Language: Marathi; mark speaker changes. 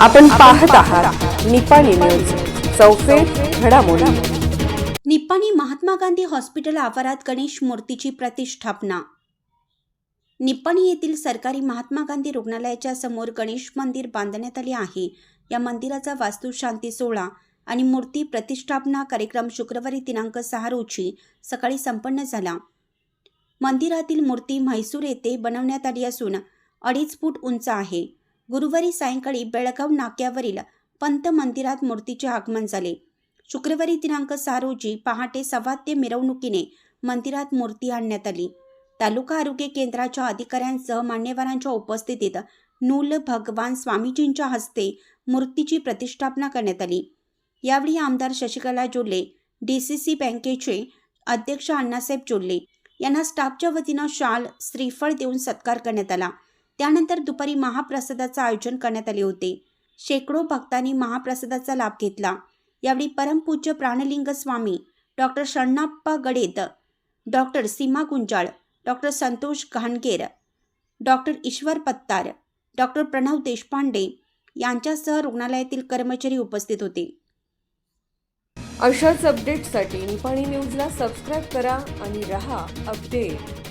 Speaker 1: आपण पाहत आहात निपाणी न्यूज चौफेर घडामोडी.
Speaker 2: निप्पाणी महात्मा गांधी हॉस्पिटल आवारात गणेश मूर्तीची प्रतिष्ठापना. निप्पाणी येथील सरकारी महात्मा गांधी रुग्णालयाच्या समोर गणेश मंदिर बांधण्यात आले आहे. या मंदिराचा वास्तुशांती सोहळा आणि मूर्ती प्रतिष्ठापना कार्यक्रम शुक्रवारी दिनांक सहा रोजी सकाळी संपन्न झाला. मंदिरातील मूर्ती म्हैसूर येथे बनवण्यात आली असून अडीच फूट उंच आहे. गुरुवारी सायंकाळी बेळगाव नाक्यावरील पंत मंदिरात मूर्तीचे आगमन झाले. शुक्रवारी दिनांक सहा रोजी पहाटे सवाद्य मिरवणुकीने मंदिरात मूर्ती आणण्यात आली. तालुका आरोग्य केंद्राच्या अधिकाऱ्यांसह मान्यवरांच्या उपस्थितीत नूल भगवान स्वामीजींच्या हस्ते मूर्तीची प्रतिष्ठापना करण्यात आली. यावेळी आमदार Shashikala Jolle D C C बँकेचे अध्यक्ष अण्णासाहेब जोल्ले यांना स्टाफच्या वतीनं शाल श्रीफळ देऊन सत्कार करण्यात आला. त्यानंतर दुपारी महाप्रसादाचं आयोजन करण्यात आले होते. शेकडो भक्तांनी महाप्रसादाचा लाभ घेतला. यावेळी परमपूज्य Pranalinga Swami doctor Shannappa Gadet doctor Seema Gunjal doctor Santosh Ghanger doctor Ishwar Pattar doctor Pranav Deshpande यांच्यासह रुग्णालयातील कर्मचारी उपस्थित होते.
Speaker 1: अशाच अपडेटसाठी निपाणी न्यूजला सबस्क्राईब करा आणि रहा अपडेट